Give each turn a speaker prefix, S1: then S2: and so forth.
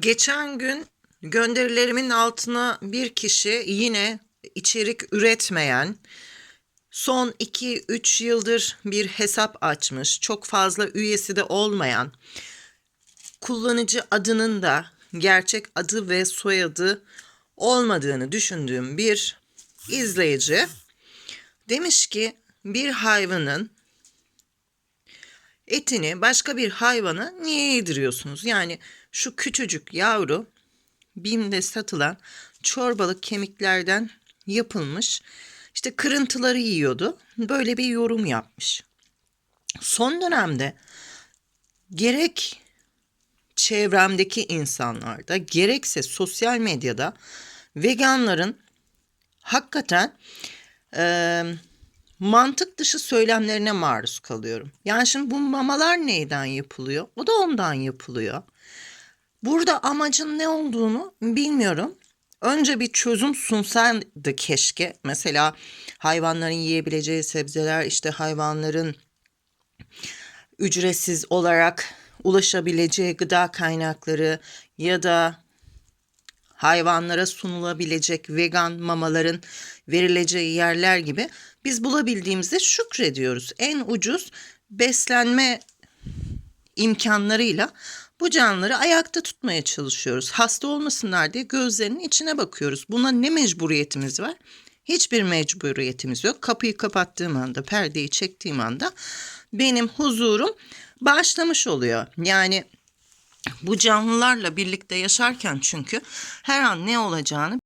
S1: Geçen gün gönderilerimin altına bir kişi yine içerik üretmeyen, son 2-3 yıldır bir hesap açmış, çok fazla üyesi de olmayan, kullanıcı adının da gerçek adı ve soyadı olmadığını düşündüğüm bir izleyici demiş ki bir hayvanın etini başka bir hayvana niye yediriyorsunuz? Yani şu küçücük yavru BİM'de satılan çorbalık kemiklerden yapılmış işte kırıntıları yiyordu. Böyle bir yorum yapmış. Son dönemde gerek çevremdeki insanlarda gerekse sosyal medyada veganların hakikaten eee mantık dışı söylemlerine maruz kalıyorum. Yani şimdi bu mamalar neyden yapılıyor? O da ondan yapılıyor. Burada amacın ne olduğunu bilmiyorum. Önce bir çözüm sunsaydı keşke. Mesela hayvanların yiyebileceği sebzeler, işte hayvanların ücretsiz olarak ulaşabileceği gıda kaynakları ya da hayvanlara sunulabilecek vegan mamaların verileceği yerler gibi biz bulabildiğimizde şükrediyoruz. En ucuz beslenme imkanlarıyla bu canlıları ayakta tutmaya çalışıyoruz. Hasta olmasınlar diye gözlerinin içine bakıyoruz. Buna ne mecburiyetimiz var? Hiçbir mecburiyetimiz yok. Kapıyı kapattığım anda, perdeyi çektiğim anda benim huzurum başlamış oluyor. Yani bu canlılarla birlikte yaşarken çünkü her an ne olacağını